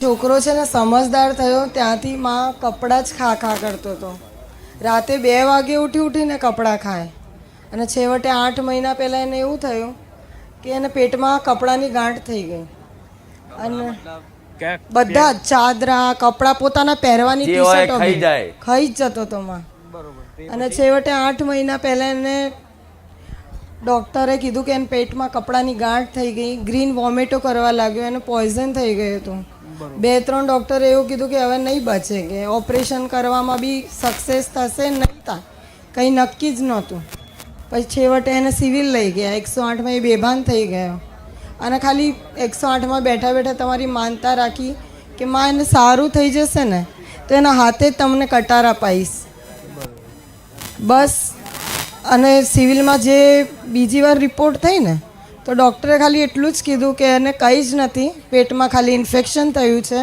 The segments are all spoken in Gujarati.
છોકરો છે ને સમજદાર થયો ત્યાંથી માં કપડાં જ ખા ખા કરતો હતો. રાતે બે વાગે ઉઠી ઉઠીને કપડાં ખાય. અને છેવટે આઠ મહિના પહેલાં એને એવું થયું કે એને પેટમાં કપડાની ગાંઠ થઈ ગઈ. અને બધા જ ચાદરા કપડાં પોતાના પહેરવાની ટી શર્ટ. ખાઈ જ જતો હતો માં. અને છેવટે આઠ મહિના પહેલાં એને ડૉક્ટરે કીધું કે એને પેટમાં કપડાની ગાંઠ થઈ ગઈ ગ્રીન વોમિટો કરવા લાગ્યો એને પોઈઝન થઈ ગયું હતું. બે ત્રણ ડૉક્ટરે એવું કીધું કે હવે નહીં બચે કે ઓપરેશન કરવામાં બી સક્સેસ થશે નહીં થાય. કંઈ નક્કી જ નહોતું. પછી છેવટે એને સિવિલ લઈ ગયા. એકસો આઠમાં એ બેભાન થઈ ગયો. અને ખાલી એકસો આઠમાં બેઠા બેઠા તમારી માનતા રાખી કે માં એને સારું થઈ જશે ને તો એના હાથે જ તમને કટાર અપાઈશ બસ. અને સિવિલમાં જે બીજી વાર રિપોર્ટ થઈ ને તો ડૉક્ટરે ખાલી એટલું જ કીધું કે એને કંઈ જ નથી પેટમાં ખાલી ઇન્ફેક્શન થયું છે.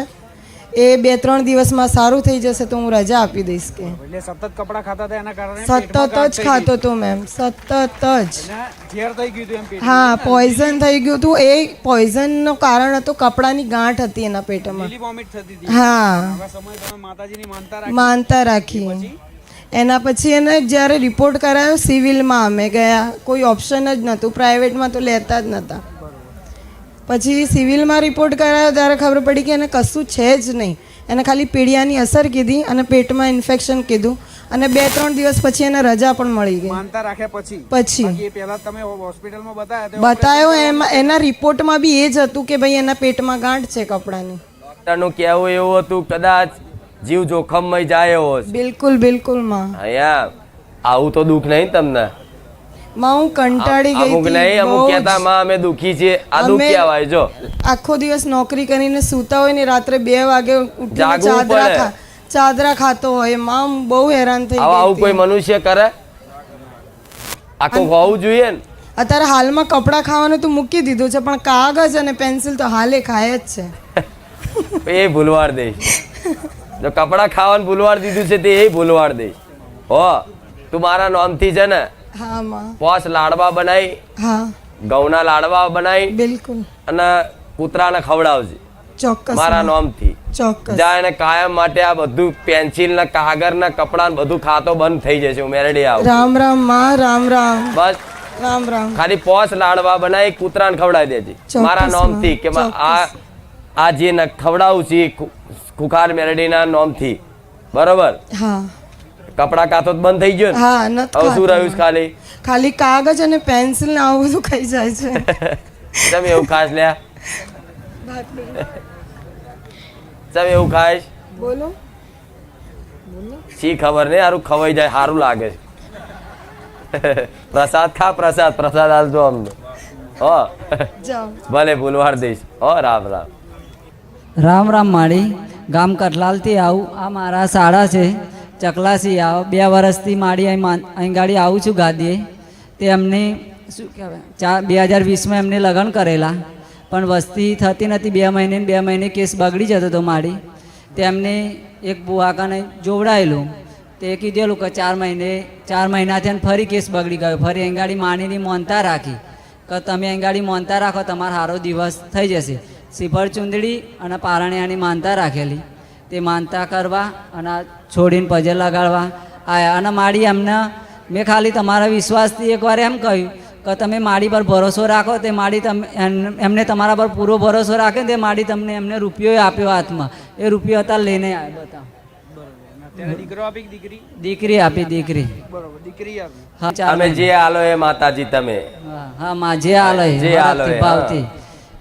એ બે ત્રણ દિવસમાં સારું થઈ જશે તો હું રજા આપી દઈશ કે. સતત કપડાં ખાતા હતા એના કારણે સતત જ ખાતો હતો મેમ સતત જ. થઈ ગયું એમ હા પોઈઝન થઈ ગયું હતું. એ પોઈઝનનું કારણ હતું કપડાની ગાંઠ હતી એના પેટમાં. હા. આવા તમે માતાજીની માનતા રાખી. માનતા રાખી. એના પછી એને જ્યારે રિપોર્ટ કરાયો સિવિલમાં અમે ગયા. કોઈ ઓપ્શન જ નહોતું. પ્રાઇવેટમાં તો લેતા જ નહોતા. પછી સિવિલમાં રિપોર્ટ કરાયો ત્યારે ખબર પડી કે એને કશું છે જ નહીં. એને ખાલી પીડિયાની અસર કીધી અને પેટમાં ઇન્ફેક્શન કીધું. અને બે ત્રણ દિવસ પછી એને રજા પણ મળી ગઈ. માનતા રાખ્યા પછી? પછી. પહેલા તમે હોસ્પિટલમાં બતાવ્યા તો બતાયો એમાં એના રિપોર્ટમાં બી એ જ હતું કે ભાઈ એના પેટમાં ગાંઠ છે કપડાની. ડોક્ટરનું કહેવું એવું હતું કદાચ જીવ જોખમમાં જાય એવો છે. બિલકુલ બિલકુલમાં. અહીંયા આવું તો દુઃખ નહીં તમને? માં હું કંટાળી ગઈ અમુક હતી, નહીં અમુક જ. કહેતા માં અમે દુઃખી છીએ. આ દુઃખ અમે- કહેવાય જો. આખો દિવસ નોકરી કરીને સૂતા હોય ને રાત્રે બે વાગે ઉઠીને જાગવું ચાદરા પડે. ખા ચાદરા ખાતો હોય. માં હું બહુ હેરાન થઈ આવું ગઈ આવું કોઈ હતી. મનુષ્ય કરે? આખું હોવું જોઈએ ને? અત્યારે હાલમાં કપડાં ખાવાનું તો મૂકી દીધું છે પણ કાગજ અને પેન્સિલ તો હાલે ખાય જ છે. એ ભૂલવાડ દઈશ જો કપડા ખાવાનું ભૂલવાડ દીધું છે તે એ ભૂલવાડ દે. હો તું મારા નામથી છે ને પોસ લાડવા બનાવી ઘઉંના લાડવા બનાવી બિલકુલ. અને કૂતરાને ખવડાવજે. ચોક્કસ મારા. નામથી. ચોક્કસ. જા એને કાયમ માટે આ બધું પેન્સિલ ને કાગળ ને કપડા બધું ખાતો બંધ થઈ જશે હું મેરેડી આવું રામ રામમાં રામ રામ. બસ. રામ રામ. ખાલી પોસ લાડવા બનાવી કૂતરાને ખવડાવી દેજે. મારા નામથી કે આ આ જે ન- ખવડાવું છું ખુખાર મેરડીના નામથી. બરોબર? હા. કપડા કાતો બંધ થઈ ગયો હા હવે શું રહ્યું ખાલી? ખાલી કાગળ અને પેન્સિલ ને આવું બધું ખાઈ જાય છે. તમે એવું ખાસ લ્યા? તમે એવું ખાઈશ બોલો. શી ખબર નહીં સારું ખવાઈ જાય સારું લાગે છે. પ્રસાદ ખા પ્રસાદ પ્રસાદ આલજો અમને. હો. ભલે ભૂલવાર દઈશ. હો રામ રામ. રામ રામ માળી. ગામ કઠલાલથી આવું. આ મારા શાળા છે. ચકલાસી આવ. બે વર્ષથી મારી અહીં ગાડી આવું છું ગાદીએ. તે એમને શું કહેવાય? ચાર બે હજાર વીસમાં એમને લગ્ન કરેલા. પણ વસ્તી થતી નથી. બે મહિને બે મહિને કેસ બગડી જતો હતો મારી. તેમને એક બુઆકાને જોવડાયેલું. તે કીધેલું કે ચાર મહિને ચાર મહિનાથી અને ફરી કેસ બગડી ગયો. ફરી અહીં ગાડી માનીની મોનતા રાખી. કે તમે અહીં ગાડી મોનતા રાખો, તમારો સારો દિવસ થઈ જશે. સિફર ચુંદડી અને પારણિયાની માનતા રાખેલી. તે માનતા કરવા અને છોડીને પજે લગાડવા આયા. અને માડી એમને, મેં ખાલી તમારા વિશ્વાસથી એકવાર એમ કહ્યું કે તમે માડી પર ભરોસો રાખો, તે માડી તમે, એમ- એમને તમારા પર પૂરો ભરોસો રાખે તે માડી તમને એમને રૂપિયો આપ્યો હાથમાં. એ રૂપિયો હતા લઈને આવ્યા બતા અને અત્યારે દીકરો આપી દીકરી? દીકરી આપી દીકરી બરોબર દીકરી આપી. અમે જે આલો એ માતાજી તમે. હા હા માં જે આલો જે આલો ભાવથી.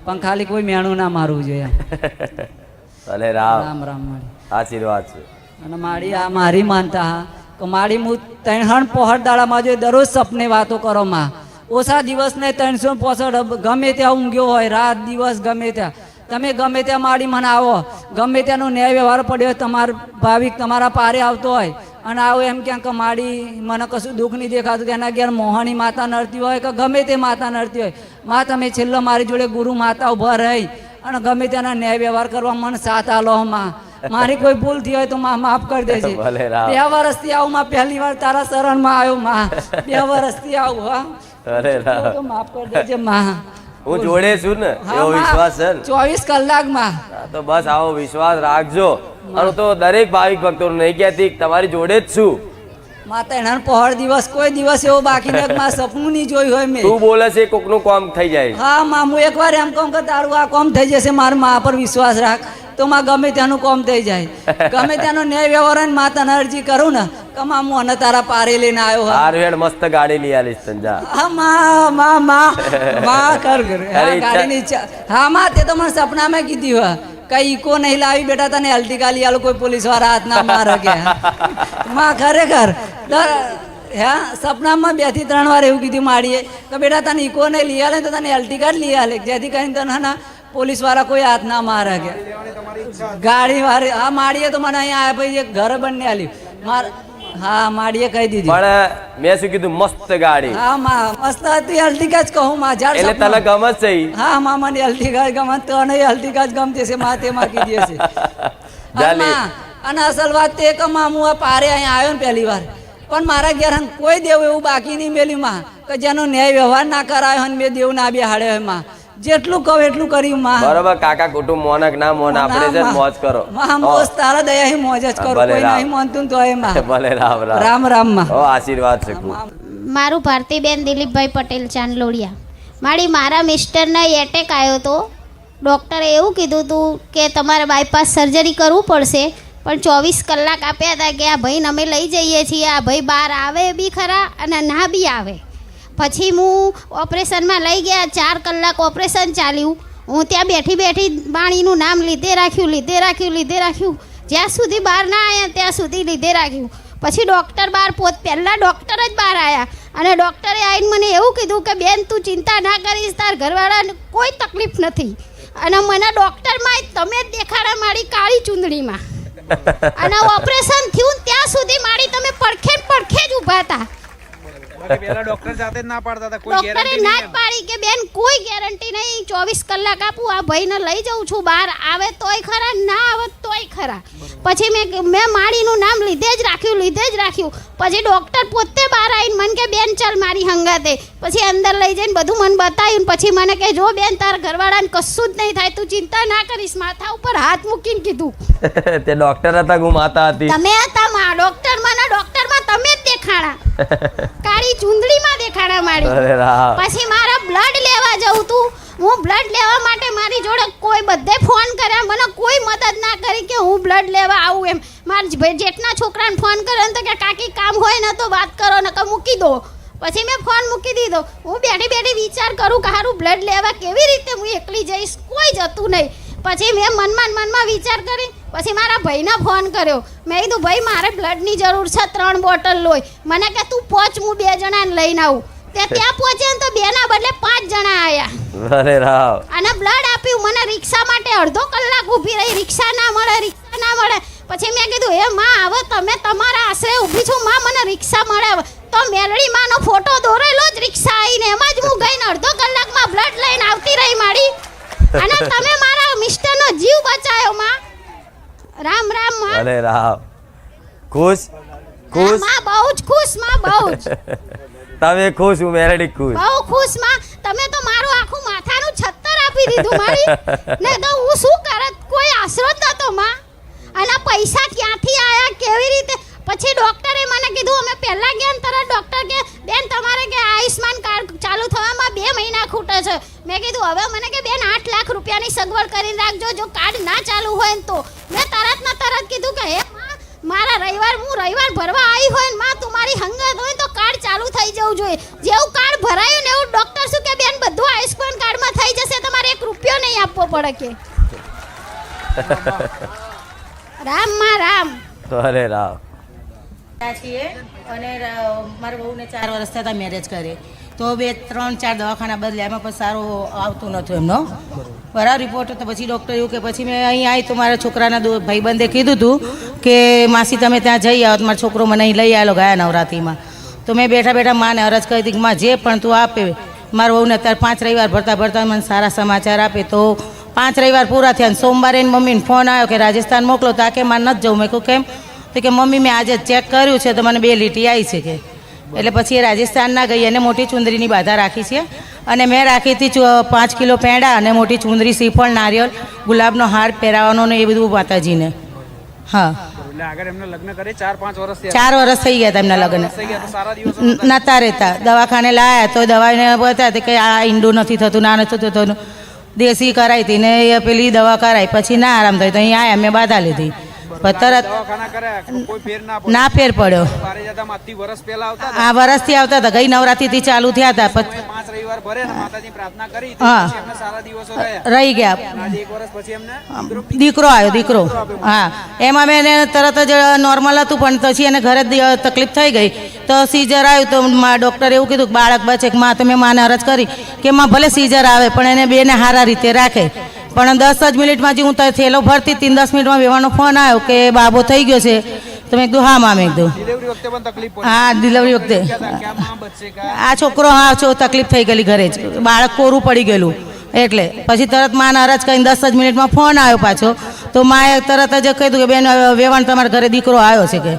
પણ ખાલી કોઈ મેણું ના મારવું જોઈએ. ભલે રામ. રામ રામ આશીર્વાદ છે. અને મારી આ મારી માનતા હા કે મારી હું ત્રણ પહોળ દાડામાં જોઈએ દરરોજ સપને વાતો કરો માં. ઓછા દિવસ ને ત્રણસો પોસઠ ગમે ત્યાં ઊંઘ્યો હોય રાત દિવસ ગમે ત્યાં. તમે ગમે ત્યાં માડી મને આવો. ગમે ત્યાંનો ન્યાય વ્યવહાર પડ્યો હોય તમારો ભાવિક તમારા પારે આવતો હોય અને આવો એમ ક્યાંક કે માડી મને કશું દુઃખ નહીં દેખાતું કે એના ઘેર મોહની માતા નડતી હોય કે ગમે તે માતા નડતી હોય. માં તમે છેલ્લો મારી જોડે ગુરુ માતા ઊભા રહી અને ગમે ત્યાંના ન્યાય વ્યવહાર કરવા મને સાથ આલો માં. મારી કોઈ ભૂલ થઈ હોય તો માં માફ કરી દેજે. બે વર્ષથી આવું માં પહેલી વાર તારા શરણમાં આવ્યો માં. બે વર્ષથી આવું હા. અરે તો માફ કરી દેજે માં. હું જોડે છું ને એવો વિશ્વાસ છે ને. ચોવીસ કલાકમાં. તો બસ આવો વિશ્વાસ રાખજો. અને તો દરેક ભાવિક ભક્તો નહીં કહેતી તમારી જોડે જ છું. માતા એના પહોળ દિવસ કોઈ દિવસ એવો બાકી નથી. માં સપનું નહીં જોયું હોય મેં. તું બોલે છે કોકનું કામ થઈ જાય. હા માં હું એકવાર એમ કહું કે તારું આ કોમ થઈ જશે મારા મા પર વિશ્વાસ રાખ. તો માં ગમે ત્યાંનું કોમ થઈ જાય. ગમે ત્યાંનો ન્યાય વ્યવહાર ને માતાને અરજી કરું ને કે માં હું અને તારા પારે લઈને આવ્યો હા. હાર મસ્ત ગાડી લઈ આલીશ તને જા. હા માં માં માં માં કર કર ગાડીની હા માં તે તો મને સપનામાં કીધી હોય. કઈ ઈકો નહીં લાવી બેટા તને હલ્દી ગાલી આલો કોઈ પોલીસવાળા હાથ ના મારે કે માં ખરેખર હા સપનામાં બેથી ત્રણ વાર એવું કીધું માડીએ કે બેટા તને ઈકો નહીં લઈ આલે તો તને એલટી કાર્ડ લઈ આલે જેથી કરીને તને ના પોલીસવાળા કોઈ હાથ ના મારે કે ગાડી વાળી હા માડીએ તો મને અહીંયા આવ્યા પછી એક ઘર બંને આલ્યું. માર હા માડીએ કહી દીધી. પણ મેં શું કીધું મસ્ત ગાડી. હા માં મસ્ત હતી અલ્ટિકા જ કહું માં જાડ એટલે તને ગમે છે હા માં મને અલ્ટિકા ગમે તો નહીં અલ્ટિકા જ ગમતી છે માં તેમાં કીધી છે. અને અને અસલ વાત તે કે માં હું આ પારે અહીંયા આવ્યો ને પહેલી વાર. પણ મારા ઘેર કોઈ દેવ એવું બાકી નહીં મેલ્યું માં કે જેનો ન્યાય વ્યવહાર ના કરાયો અને મેં દેવ ના બેહાડ્યો એમાં માં. જેટલું કહું એટલું કર્યું માં. બરોબર કાકા કુટુંબ મોનક ના મોન આપણે છે મોજ કરો. માં મોજ તારા દયા મોજ જ કરો. કોઈ રામ. નહીં માનતું તો એ માં. ભલે રામ રામ. રામ રામમાં. ઓ આશીર્વાદ છે મારું ભારતીબેન દિલીપભાઈ પટેલ ચાંદલોડિયા. મારી મારા મિસ્ટરને એટેક આવ્યો તો. ડૉક્ટરે એવું કીધું હતું કે તમારે બાયપાસ સર્જરી કરવું પડશે પણ ચોવીસ કલાક આપ્યા હતા કે આ ભાઈને અમે લઈ જઈએ છીએ આ ભાઈ બહાર આવે બી ખરા અને ના બી આવે. પછી હું ઓપરેશનમાં લઈ ગયા, ચાર કલાક ઓપરેશન ચાલ્યું. હું ત્યાં બેઠી બેઠી પાણીનું નામ લીધે રાખ્યું લીધે રાખ્યું લીધે રાખ્યું. જ્યાં સુધી બહાર ના આવ્યા ત્યાં સુધી લીધે રાખ્યું. પછી ડૉક્ટર બહાર પોત પહેલાં ડૉક્ટર જ બહાર આવ્યા અને ડૉક્ટરે આવીને મને એવું કીધું કે, બેન, તું ચિંતા ના કરીશ, તાર ઘરવાળાને કોઈ તકલીફ નથી. અને મને ડૉક્ટરમાં તમે જ દેખાડા મારી કાળી ચૂંદડીમાં. અને ઓપરેશન થયું ત્યાં સુધી મારી તમે પડખે પડખે જ ઊભા હતા. પેલા ડોક્ટર જાતે જ ના પાડતા હતા કોઈ ગેરંટી ના જ પાડી કે બેન કોઈ ગેરંટી નહીં ચોવીસ કલાક આપું આ ભાઈને લઈ જાઉં છું બહાર આવે તોય ખરા ના આવે તોય ખરા. પછી મેં મેં માળીનું નામ લીધે જ રાખ્યું લીધે જ રાખ્યું. પછી ડોક્ટર પોતે બહાર આવીને મને કે બેન ચાલ મારી હંગાતે. પછી અંદર લઈ જઈને બધું મને બતાવ્યું પછી મને કે જો બેન તારા ઘરવાળાને કશું જ નહીં થાય તું ચિંતા ના કરીશ. માથા ઉપર હાથ મૂકીને કીધું. તે ડોક્ટર હતા હું માતા હતી? તમે હતા માં ડોક્ટરમાં ડોક્ટરમાં તમે જ દેખાણા. કાળી ચૂંદડીમાં દેખાડા માંડી પછી મારા બ્લડ લેવા જવું તું. હું બ્લડ લેવા માટે મારી જોડે કોઈ બધે ફોન કર્યા. મને કોઈ મદદ ના કરી કે હું બ્લડ લેવા આવું એમ. મારા ભાઈ જેટના છોકરાને ફોન કર્યો ને તો કે કાકી કામ હોય ને તો વાત કરો ને મૂકી દો. પછી મેં ફોન મૂકી દીધો. હું બેઠી બેઠી વિચાર કરું કે હારું બ્લડ લેવા કેવી રીતે હું એકલી જઈશ? કોઈ જતું નહીં. પછી મેં મનમાં મનમાં વિચાર કરી પછી મારા ભાઈને ફોન કર્યો. મેં કીધું ભાઈ મારે બ્લડની જરૂર છે ત્રણ બોટલ લોય મને કે તું પહોંચ હું બે જણાને લઈને આવું. તે ત્યાં પહોંચે ને બે ના બદલે પાંચ જણા આવ્યા અરે રાવ. અને બ્લડ આપ્યું. મને રિક્ષા માટે અડધો કલાક ઊભી રહી. રિક્ષા ના મળે રિક્ષા ના મળે. પછી મેં કીધું હે માં આવો તમે તમારા આશરે ઊભી છો. માં મને રિક્ષા મળે હવે." તો મેલડી માનો ફોટો દોરેલો જ રિક્ષા આવીને એમાં જ હું ગઈને અડધો કલાકમાં બ્લડ લઈને આવતી રહી મારી. અને તમે મારા મિસ્ટરનો જીવ બચાયો માં. રામ રામમાં. અરે રામ. ખુશ? ખુશ? માં બહુ જ ખુશમાં બહુ જ. તમે ખુશ હું મેરેડી ખુશ. બહુ ખુશમાં. તમે તો મારું આખું માથાનું છત્તર આપી દીધું મારી. ને તો હું શું કરત કોઈ આશરો જ નતો માં. અને પૈસા ક્યાંથી આયા? કેવી રીતે? પછી ડોક્ટરે મને કીધું અમે પહેલા ગયા તરત ડોક્ટર કે બેન તમારે કે આયુષ્માન કાર્ડ ચાલુ થવામાં ખૂટે છે. મેં કીધું હવે મને કે બેન આઠ લાખ રૂપિયાની સગવડ કરીને રાખજો. જો કાર્ડ ના ચાલુ હોય ને તો. મેં તરત ના તરત કીધું કે હે મારા રવિવાર હું રવિવાર ભરવા આવી હોય ને માં તું મારી હંગત હોય તો કાર્ડ ચાલુ થઈ જવું જોઈએ. જેવું કાર્ડ ભરાયું ને એવું ડોક્ટર શું કે બેન બધું આયુષ્માન કાર્ડમાં થઈ જશે તમારે એક રૂપિયો નહીં આપવો પડે કે. રામમાં રામ. અરે રામ. છીએ અને મારા બહુને ચાર વર્ષ થતા મેરેજ કરે. તો બે ત્રણ, ચાર દવાખાના બદલે એમાં પણ સારો આવતું નહોતું એમનો. બરાબર રિપોર્ટ તો પછી ડૉક્ટર એવું કે પછી મેં અહીં આવી તો મારા છોકરાના ભાઈબંધે કીધું હતું કે માસી, તમે ત્યાં જઈ આવો તો મારો છોકરો મને અહીં લઈ આવેલો ગયા નવરાત્રિમાં. તો મેં બેઠા બેઠા માને અરજ કરી હતી કે માં, જે પણ તું આપે, મારા વહુને અત્યારે પાંચ રવિવાર ભરતા ભરતા મને સારા સમાચાર આપે. તો પાંચ રવિવાર પૂરા થયા અને સોમવારે એની મમ્મીને ફોન આવ્યો કે રાજસ્થાન મોકલો તો આ કે મારે નથી જવું. મેં કહું કેમ? તો કે, મમ્મી, મેં આજે ચેક કર્યું છે તો મને બે લીટી આવી છે કે. એટલે પછી એ રાજસ્થાન ના ગઈ અને મોટી ચુંદરીની બાધા રાખી છે. અને મેં રાખી હતી પાંચ કિલો પેંડા અને મોટી ચુંદરી શ્રીફળ નારિયેળ ગુલાબનો હાર પહેરાવાનો ને એ બધું માતાજીને. હા. ચાર વર્ષ થઈ ગયા એમના લગ્ન. નતા રહેતા. દવાખાને લાયા તો દવાને બતાવી કે આ ઈંડું નથી થતું ના નથી થતું. દેશી કરાવી હતી ને એ પેલી દવા કરાવી પછી ના આરામ થયો. તો અહીંયા આવ્યા મેં બાધા લીધી. તરત ના ફેર પડ્યો. આ વરસથી આવતા હતા ગઈ નવરાત્રિથી ચાલુ થયા હતા હા. રહી ગયા. દીકરો આવ્યો દીકરો હા. એમાં મેં એને તરત જ નોર્મલ હતું પણ પછી એને ઘરે તકલીફ થઈ ગઈ. તો સીઝર આવ્યું તો ડૉક્ટરે એવું કીધું કે બાળક બચે. કે માં તો મેં માને અરજ કરી કે માં ભલે સીઝર આવે પણ એને બેને સારા રીતે રાખે. પણ દસ જ મિનિટમાં જે હું થેલો ભરતી હતી દસ મિનિટમાં વેવાનો ફોન આવ્યો કે બાબો થઈ ગયો છે તો મેં કીધું હા મામે મેં કીધું હા ડિલિવરી વખતે. આ છોકરો હા છો તકલીફ થઈ ગયેલી ઘરે જ. બાળક કોરું પડી ગયેલું. એટલે પછી તરતમાં અરજ કરીને દસ જ મિનિટમાં ફોન આવ્યો પાછો. તો માએ તરત જ કીધું કે બેન વેવાણ તમારા ઘરે દીકરો આવ્યો છે કે.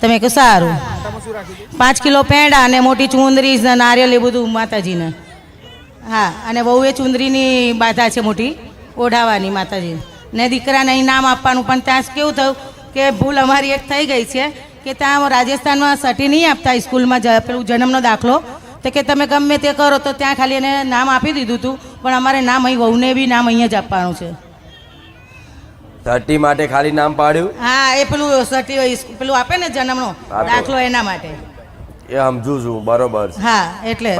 તમે કહ્યું સારું પાંચ કિલો પેંડા અને મોટી ચુંદરી નારિયેલ એ બધું માતાજીને. હા અને બહુ એ ચુંદરીની બાધા છે મોટી. ઓઢાવાની માતાજી. ને દીકરાને અહીં નામ આપવાનું પણ ત્યાં કેવું થયું કે ભૂલ અમારી એક થઈ ગઈ છે કે ત્યાં રાજસ્થાનમાં સટી નહીં આપતા સ્કૂલમાં જ પેલું જન્મનો દાખલો. તો કે તમે ગમે તે કરો તો ત્યાં ખાલી એને નામ આપી દીધું હતું પણ અમારે નામ અહીં વહુને બી નામ અહીંયા જ આપવાનું છે. સટી માટે ખાલી નામ પાડ્યું? હા એ પેલું સટી પેલું આપે ને જન્મનો દાખલો એના માટે. એ સમજુ છું બરોબર હા એટલે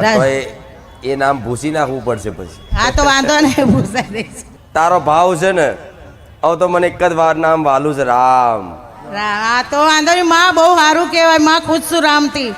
એ નામ ભૂસી નાખવું પડશે પછી. હા તો વાંધો નહીં ભૂસાઈ દઈશ. તારો ભાવ છે ને, હવે તો મને એક જ વાર નામ વાલું છે, રામ. આ તો વાંધો નહીં, માં બહુ સારું કહેવાય, માં ખુદ છું રામથી?